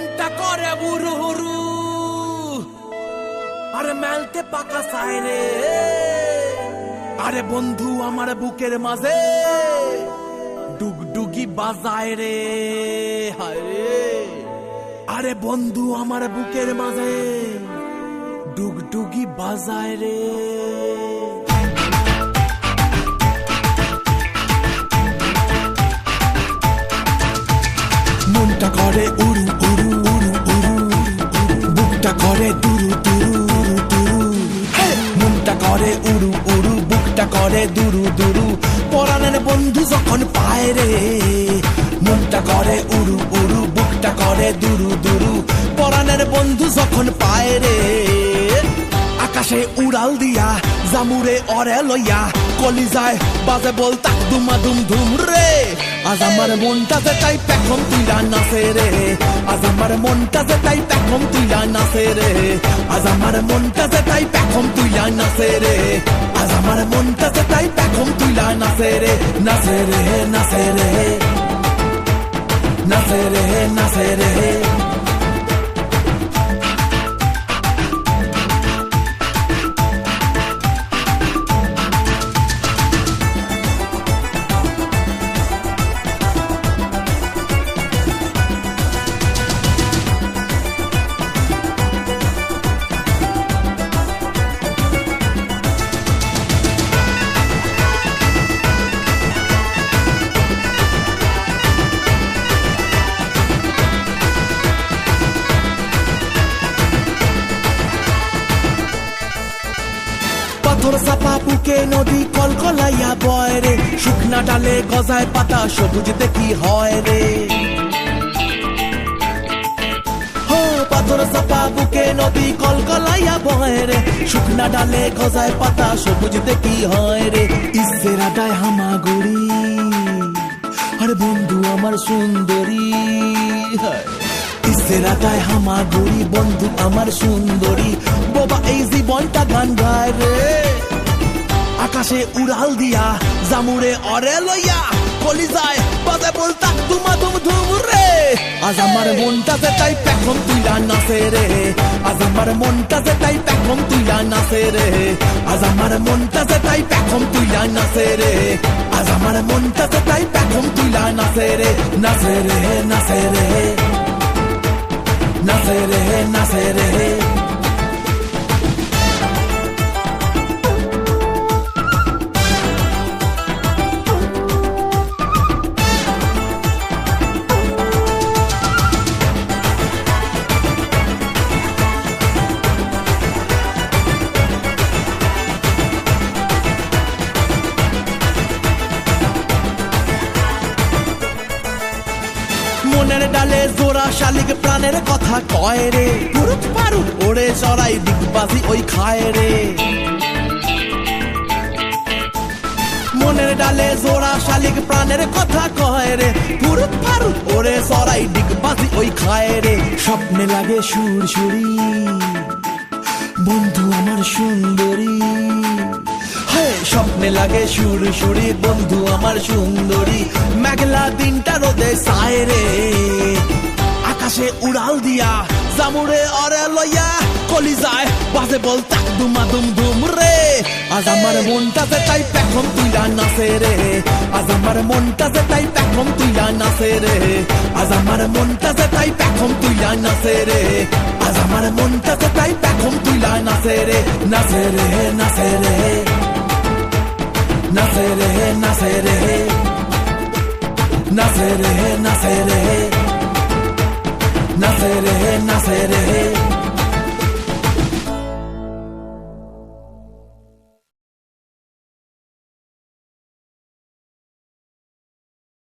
মনটা করে বুরু হুরু। আরে মেলতে পাকা সাইরে আরে বন্ধু, আমার বুকের মাঝে ডুগডুগি বাজায় রে। হায় আরে বন্ধু, আমার বুকের মাঝে ডুগডুগি বাজায় রে। বুকটা করে দুরু দুরু উড়ু দুরু। মনটা করে উড়ু উড়ু, বুকটা করে দুরু দুরু। পরাণের বন্ধু যখন পায় রে, মনটা করে উড়ু উড়ু, বুকটা করে দুরু দুরু। পরাণের বন্ধু যখন পায় রে, আকাশে উড়াল দিয়া, জামুরে অরে লইয়া কলি যায় বাজে বল তাক দুমা দুম ধুম রে। আজ আমার মনটাতে তাই পেখম তুইলা নাচে রে। আজ আমার মনটাতে তাই পেখম তুইলা নাচে রে। আজ আমার মনটাতে তাই পেখম তুইলা নাচে রে। আজ আমার মনটাতে তাই পেখম তুইলা নাচে রে। নাচে রে নাচে রে। পাথর চাপা বুকে নদী কলকলাইয়া বয় রে। শুকনা ডালে গজায় পাতা, সবুজ দেখি হয় রে। পাথর চাপা বুকে নদী কলকলাইয়া বয় রে। শুকনা ডালে গজায় পাতা, সবুজ দেখি হয় রে। ইসেরা ডায় হামাগুড়ি, আরে বন্ধু আমার সুন্দরী, হায়। ইসেরাটায় হামাগুড়ি, বন্ধু আমার সুন্দরী। বাবা এই জীবনটা গান গায় রে। আকাশে উড়াল দিয়া জামুরে অরে লইয়া কলি যায় বাজে বলতা তুমা তুম ধুম রে। আজ আমার মনটাতে তাই পেখম তুইলা নাচে রে। আজ আমার মনটাতে তাই পেখম তুইলা নাচে রে। আজ আমার মনটাতে তাই পেখম তুইলা নাচে রে। আজ আমার মনটাতে তাই পেখম তুইলা নাচে রে। নাচে রে নাচে রে। নাচে রে নাচে রে। মনের ডালে জোড়া শালিক প্রাণের কথা কয় রে। পুরুত পারুত ওরে চড়াই দিগবাজি ওই খায় রে। মনের ডালে জোড়া শালিক প্রাণের কথা কয় রে। পুরুত পারুত ওরে চড়াই দিগবাজি ওই খায় রে। স্বপ্নে লাগে সুর সুরি বন্ধু আমার সুন্দরী। স্বপ্নে লাগে সুর সুরি, বন্ধু আমার সুন্দরী। মেঘলা দিনটা রোদে সায় রে। আকাশে উড়াল দিয়া জামুরে অরে লইয়া কলি যায়। বাজে বল তাক দুমা দুম দুম রে। আজ আমার মনটাতে তাই পেখম তুইলা নাচে রে। আজ আমার মনটাতে তাই পেখম তুইলা নাচে রে। আজ আমার মনটাতে তাই পেখম তুইলা নাচে রে। আজ আমার মনটাতে তাই পেখম তুইলা নাচে রে। নাচে রে নাচে রে। নাচে রেহে নাচে রেহে নাচে রেহে নাচে রেহে নাচে রেহে নাচে রেহে